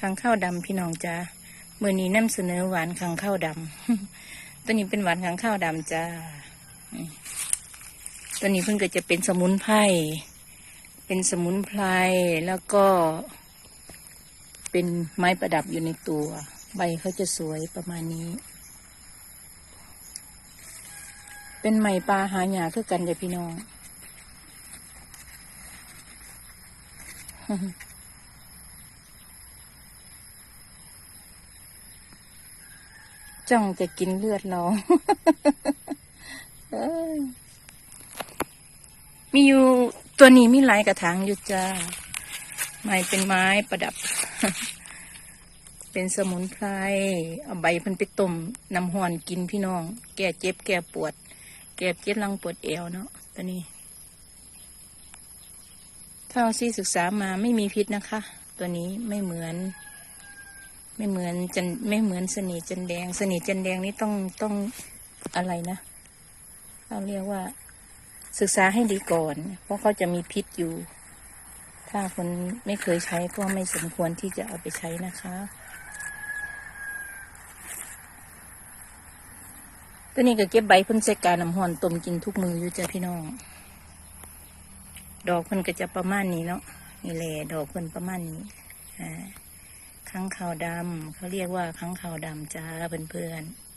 ขังข้าวดำพี่น้องจ้าเมื่อนี้นำเสนอหวานขังข้าวดำตัวนี้เป็นหวานขังข้าวดำจ้าตัวนี้เพิ่งก็จะเป็นสมุนไพรเป็นสมุนไพรแล้วก็ เป็นไม้ประดับอยู่ในตัว ใบเขาจะสวยประมาณนี้ เป็นไหมปลาหาหยาคือกันเด้อพี่น้อง จ้องจะกินเลือดเรามีอยู่ตัวนี้มีหลายกระถางอยู่จ้า ไม้เป็นไม้ประดับ เป็นสมุนไพร เอาใบเพิ่นไปต้มน้ำหอนกินพี่น้อง แก้เจ็บแก้ปวด แก้เจ็บหลังปวดเอวเนาะตัวนี้ เท่าที่ศึกษามาไม่มีพิษนะคะ ตัวนี้ไม่เหมือน ไม่เหมือนจันไม่เหมือนสนีจันแดง สนีจันแดงนี่ต้องต้องอะไรนะเราเรียกว่า ศึกษาให้ดีก่อน เพราะเขาจะมีพิษอยู่ ถ้าคนไม่เคยใช้ก็ไม่สมควรที่จะเอาไปใช้นะคะ ตัวนี้ก็เก็บใบเพิ่นใส่กาน้ำหอนต้มกินทุกมืออยู่จ้ะพี่น้อง ดอกเพิ่นก็จะประมาณนี้เนาะนี่แหละดอกเพิ่นประมาณนี้อ่า ค้างขาวดำเขาเรียกว่าค้างขาวดำจ้าเพื่อนๆ